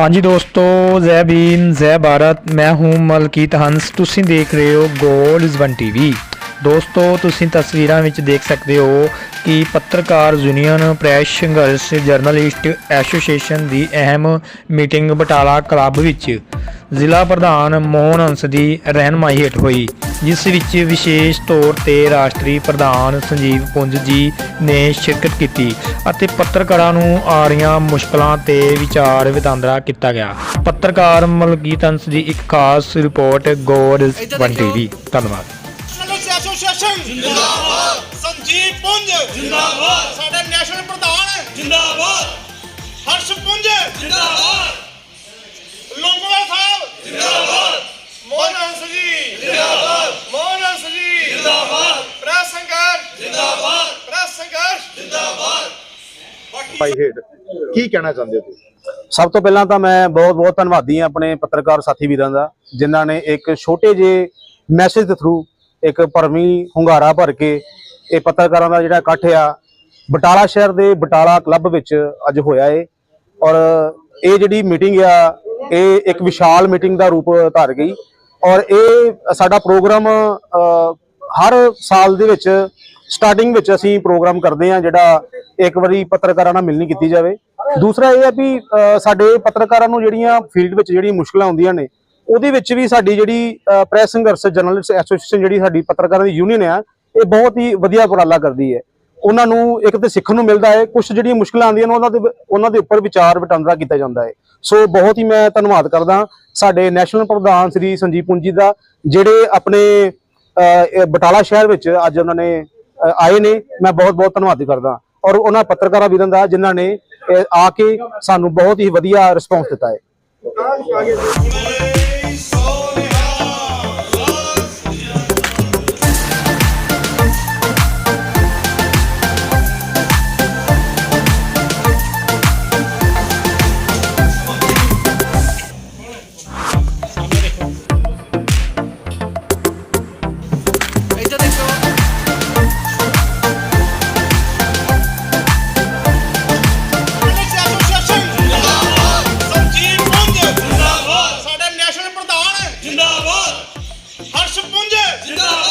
ਹਾਂਜੀ ਦੋਸਤੋ ਜ਼ੈ ਭੀਮ ਜ਼ੈ ਭਾਰਤ, ਮੈਂ ਹੂੰ ਮਲਕੀਤ ਹੰਸ। ਤੁਸੀਂ ਦੇਖ ਰਹੇ ਹੋ ਗੋਲਡਜ਼ ਵਨ ਟੀਵੀ ਦੋਸਤੋ, ਤੁਸੀਂ ਤਸਵੀਰਾਂ ਵਿੱਚ ਦੇਖ ਸਕਦੇ ਹੋ ਕਿ Patrakar union press Sangharsh journalist association ਦੀ ਅਹਿਮ ਮੀਟਿੰਗ ਬਟਾਲਾ ਕਲੱਬ ਵਿੱਚ ਜ਼ਿਲ੍ਹਾ ਪ੍ਰਧਾਨ ਮੋਹਨ ਹੰਸ ਦੀ ਰਹਿਨਮਾਈ ਹੇਠ ਹੋਈ ਜਿਸ ਵਿੱਚ ਵਿਸ਼ੇਸ਼ ਤੌਰ ਤੇ ਰਾਸ਼ਟਰੀ ਪ੍ਰਧਾਨ ਸੰਜੀਵ ਪੁੰਜ ਜੀ ਨੇ ਸ਼ਿਰਕਤ ਕੀਤੀ ਅਤੇ ਪੱਤਰਕਾਰਾਂ ਨੂੰ ਆ ਰਹੀਆਂ ਮੁਸ਼ਕਲਾਂ ਤੇ ਵਿਚਾਰ ਵਟਾਂਦਰਾ ਕੀਤਾ ਗਿਆ। ਪੱਤਰਕਾਰ ਮਲਕੀਤ ਹੰਸ ਦੀ ਇੱਕ ਖਾਸ ਰਿਪੋਰਟ ਗੋਡ ਵਨ ਟੀਵੀ। ਧੰਨਵਾਦ। ਜਰਨਲਿਸਟ ਐਸੋਸੀਏਸ਼ਨ ਜਿੰਦਾਬਾਦ। ਸੰਜੀਵ ਪੁੰਜ। ਜਿੰਦਾਬਾਦ। ਸਾਡੇ ਨੈਸ਼ਨਲ ਪ੍ਰਧਾਨ ਜਿੰਦਾਬਾਦ। ਹਰਸ਼ ਪੁੰਜ। ਜਿੰਦਾਬਾਦ ਲੋਕਵਾ ਸਾਹਿਬ ਜਿੰਦਾਬਾਦ ਮੋਹਨ ਹੰਸ ਜੀ ਜਿੰਦਾਬਾਦ ਮੋਹਨ ਹੰਸ ਜੀ ਜਿੰਦਾਬਾਦ ਪ੍ਰੈਸ ਸੰਘਰਸ਼ ਜਿੰਦਾਬਾਦ ਪ੍ਰੈਸ ਸੰਘਰਸ਼ ਭਾਈ ਹੇਡ ਕੀ ਕਹਿਣਾ ਚਾਹੁੰਦੇ ਹੋ ਤੁਸੀਂ? ਸਭ ਤੋਂ ਪਹਿਲਾਂ ਤਾਂ ਮੈਂ ਬਹੁਤ ਬਹੁਤ ਧੰਨਵਾਦੀ ਹਾਂ ਆਪਣੇ ਪੱਤਰਕਾਰ ਸਾਥੀ ਵੀਰਾਂ ਦਾ, ਜਿਨ੍ਹਾਂ ਨੇ ਇੱਕ ਛੋਟੇ ਜਿਹੇ ਮੈਸੇਜ ਦੇ ਥਰੂ ਇੱਕ ਭਰਵੀਂ ਹੁੰਗਾਰਾ ਭਰ ਕੇ ਇਹ ਪੱਤਰਕਾਰਾਂ ਦਾ ਜਿਹੜਾ ਇਕੱਠ ਆ, ਬਟਾਲਾ ਸ਼ਹਿਰ ਦੇ ਬਟਾਲਾ ਕਲੱਬ ਵਿੱਚ ਅੱਜ ਹੋਇਆ ਏ। ਔਰ ਇਹ ਜਿਹੜੀ ਮੀਟਿੰਗ ਆ, ਇਹ ਇੱਕ ਵਿਸ਼ਾਲ ਮੀਟਿੰਗ ਦਾ ਰੂਪ ਧਾਰ ਗਈ। ਔਰ ਇਹ ਸਾਡਾ ਪ੍ਰੋਗਰਾਮ ਹਰ ਸਾਲ ਦੇ ਵਿੱਚ ਸਟਾਰਟਿੰਗ ਵਿੱਚ ਅਸੀਂ ਪ੍ਰੋਗਰਾਮ ਕਰਦੇ ਹਾਂ ਜਿਹੜਾ ਇੱਕ ਵਾਰੀ ਪੱਤਰਕਾਰਾਂ ਨਾਲ ਮਿਲਣੀ ਕੀਤੀ ਜਾਵੇ। ਦੂਸਰਾ ਇਹ ਹੈ ਵੀ ਸਾਡੇ ਪੱਤਰਕਾਰਾਂ ਨੂੰ ਜਿਹੜੀਆਂ ਫੀਲਡ ਵਿੱਚ ਜਿਹੜੀਆਂ ਮੁਸ਼ਕਲਾਂ ਆਉਂਦੀਆਂ ਨੇ, ਉਹਦੇ ਵਿੱਚ ਵੀ ਸਾਡੀ ਜਿਹੜੀ ਪ੍ਰੈਸ ਸੰਘਰਸ਼ ਜਰਨਲਿਸਟ ਐਸੋਸੀਏਸ਼ਨ ਜਿਹੜੀ ਸਾਡੀ ਪੱਤਰਕਾਰਾਂ ਦੀ ਯੂਨੀਅਨ ਆ, ਇਹ ਬਹੁਤ ਹੀ ਵਧੀਆ ਉਪਰਾਲਾ ਕਰਦੀ ਹੈ। ਉਹਨਾਂ ਨੂੰ ਇੱਕ ਤੇ ਸਿੱਖਣ ਨੂੰ ਮਿਲਦਾ ਹੈ ਕੁਝ ਜਿਹੜੀਆਂ ਮੁਸ਼ਕਲਾਂ ਆਉਂਦੀਆਂ ਨੇ ਉਹਨਾਂ ਦੇ ਉਹਨਾਂ ਦੇ ਉੱਪਰ ਵਿਚਾਰ ਵਟਾਂਦਰਾ ਕੀਤਾ ਜਾਂਦਾ ਹੈ। ਸੋ ਬਹੁਤ ਹੀ ਮੈਂ ਧੰਨਵਾਦ ਕਰਦਾ ਸਾਡੇ ਨੈਸ਼ਨਲ ਪ੍ਰਧਾਨ ਸ੍ਰੀ ਸੰਜੀਵ ਪੁੰਜੀ ਦਾ, ਜਿਹੜੇ ਆਪਣੇ ਬਟਾਲਾ ਸ਼ਹਿਰ ਵਿੱਚ ਅੱਜ ਉਹਨਾਂ ਨੇ ਆਏ ਨੇ, ਮੈਂ ਬਹੁਤ ਬਹੁਤ ਧੰਨਵਾਦੀ ਕਰਦਾ। ਔਰ ਉਹਨਾਂ ਪੱਤਰਕਾਰਾਂ ਵੀਰਾਂ ਦਾ ਜਿਨ੍ਹਾਂ ਨੇ ਆ ਕੇ ਸਾਨੂੰ ਬਹੁਤ ਹੀ ਵਧੀਆ ਰਿਸਪੌਂਸ ਦਿੱਤਾ ਹੈ। 네, 진다!